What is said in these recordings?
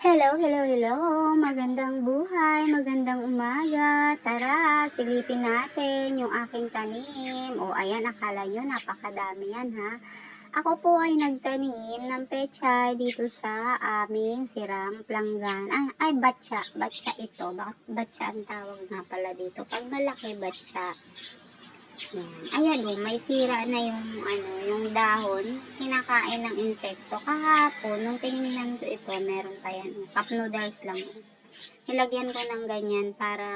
Hello, hello, hello! Magandang buhay, magandang umaga. Tara, silipin natin yung aking tanim. O, ayan, akala nyo, napakadami yan, ha? Ako po ay nagtanim ng pechay dito sa aming sirang planggan. Ay, ay batsa. Batsa ito. Batsa ang tawag nga pala dito? Pag malaki, batsa. Yan. Ayan o, may sira na yung, ano, yung dahon. Kinakain ng insekto. Kahapon, nung tinignan ko ito, meron pa yan. Cup noodles lang. Nilagyan ko ng ganyan para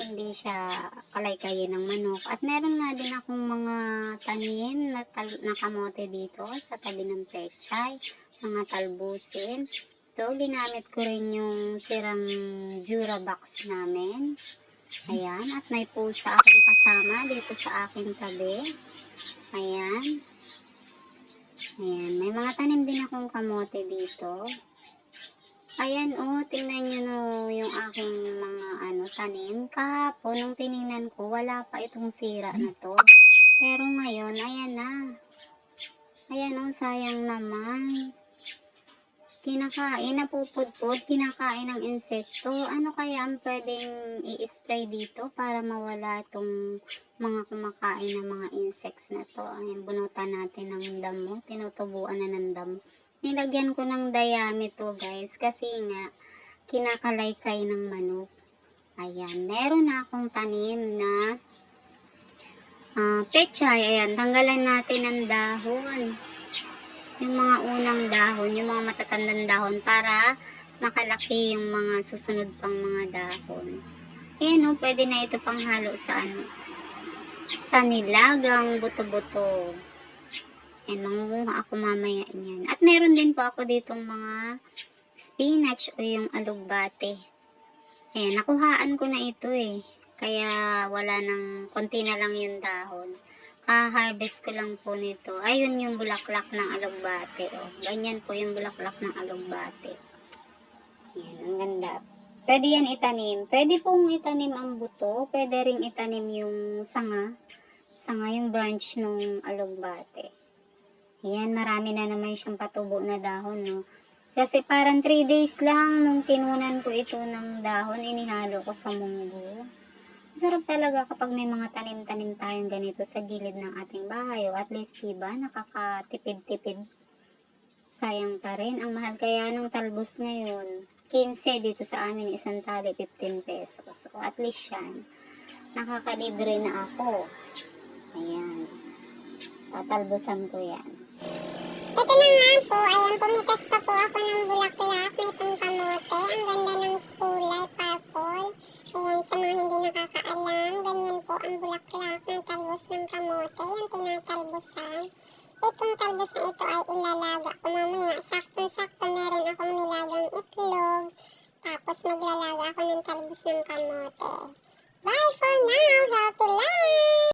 hindi siya kalay-kayin ng manok. At meron nga din akong mga tanim na, na kamote dito sa tabi ng pechay. Mga talbusin. Ito, ginamit ko rin yung sirang Durabox namin. Ayan, at may pusa akong kasama dito sa aking tabi. Ayan. Ayan, may mga tanim din akong kamote dito. Ayan, oh, tingnan nyo no, yung aking mga ano, tanim. Kahapon, nung tiningnan ko, wala pa itong sira na to. Pero ngayon, ayan na. Ayan, oh, sayang naman. Kinakain, napupudpud, kinakain ng insekto. Ano kaya ang pwedeng i-spray dito para mawala itong mga kumakain ng mga insects na to? Ayan, bunutan natin ng damo. Tinutubuan na ng damo. Nilagyan ko ng dayami to guys kasi nga kinakalaykay ng manok. Ayan, meron na akong tanim na ah pechay. Ayan, tanggalan natin ang dahon yung mga unang dahon, yung mga matatandang dahon para makalaki yung mga susunod pang mga dahon. Ayan o, pwede na ito pang halo sa ano, sa nilagang buto-buto. Ayan, mangunguha ako mamaya niyan. At meron din po ako ditong mga spinach o yung alugbate. Ayan, nakuhaan ko na ito eh. Kaya wala nang, konti na lang yung dahon ka-harvest ko lang po nito. Ayun yung bulaklak ng alugbate. Oh. Ganyan po yung bulaklak ng alugbate. Yan, ang ganda. Pwede yan itanim. Pwede pong itanim ang buto. Pwede ring itanim yung sanga. Sanga yung branch ng alugbate. Yan, marami na naman siyang patubo na dahon, no? Kasi parang 3 days lang nung kinunan ko ito ng dahon, inihalo ko sa munggo. Sarap talaga kapag may mga tanim-tanim tayong ganito sa gilid ng ating bahay. At least, diba, nakakatipid-tipid. Sayang pa rin. Ang mahal kaya ng talbos ngayon. 15 dito sa amin, isang tali, 15 pesos. O at least yan. Nakakalibre na ako. Ayan. Tatalbosan ko yan. Ito na nga po, ayan, pumitas pa po ako ng bulaklak na itong kamote. Ang ganda ng kulay, tinatalbosan. Itong talbos na ito ay ilalaga ko mamaya. Sakto-sakto meron akong nilagang itlog. Tapos maglalaga ako ng talbos ng kamote. Bye for now! Healthy life!